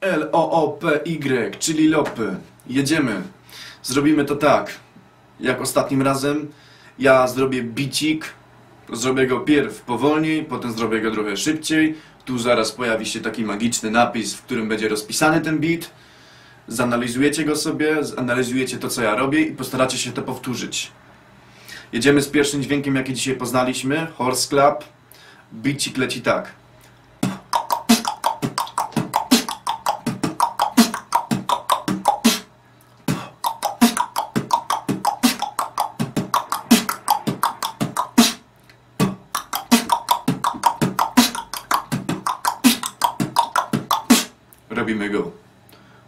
L-O-O-P-Y, czyli lopy. Jedziemy. Zrobimy to tak, jak ostatnim razem. Ja zrobię bicik, zrobię go pierw powolniej, potem zrobię go trochę szybciej. Tu zaraz pojawi się taki magiczny napis, w którym będzie rozpisany ten beat. Zanalizujecie go sobie, zanalizujecie to, co ja robię i postaracie się to powtórzyć. Jedziemy z pierwszym dźwiękiem, jaki dzisiaj poznaliśmy. Horse clap. Bicik leci tak. Robimy go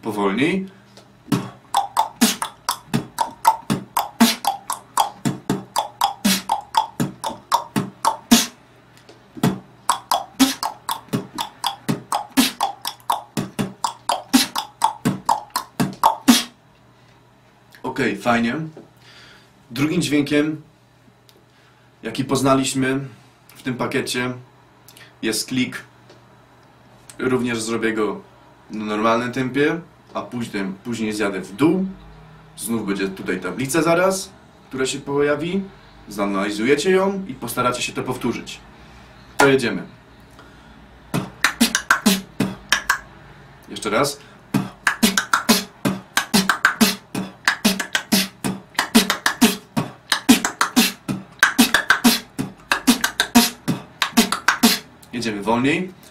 powolniej. Ok, fajnie. Drugim dźwiękiem, jaki poznaliśmy w tym pakiecie, jest klik. Również zrobię go na normalnym tempie, a później, później zjadę w dół. Znów będzie tutaj tablica zaraz, która się pojawi. Zanalizujecie ją i postaracie się to powtórzyć. To jedziemy. Jeszcze raz. Jedziemy wolniej.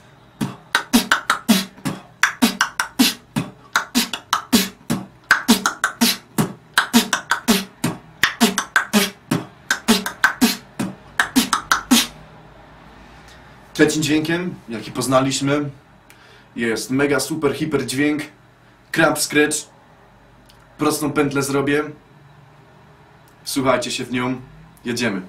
Trzecim dźwiękiem, jaki poznaliśmy, jest mega super hiper dźwięk, crab scratch. Prostą pętlę zrobię. Słuchajcie się w nią. Jedziemy.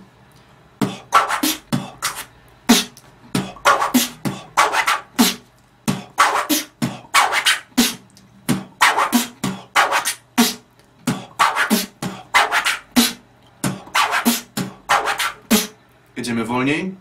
Jedziemy wolniej.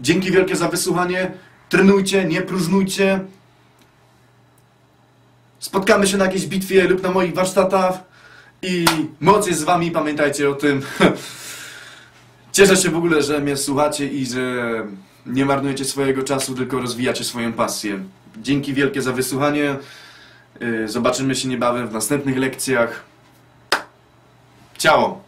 Dzięki wielkie za wysłuchanie. Trenujcie, nie próżnujcie. Spotkamy się na jakiejś bitwie lub na moich warsztatach. I moc jest z wami, pamiętajcie o tym. Cieszę się w ogóle, że mnie słuchacie i że nie marnujecie swojego czasu, tylko rozwijacie swoją pasję. Dzięki wielkie za wysłuchanie. Y, Zobaczymy się niebawem w następnych lekcjach. Ciao!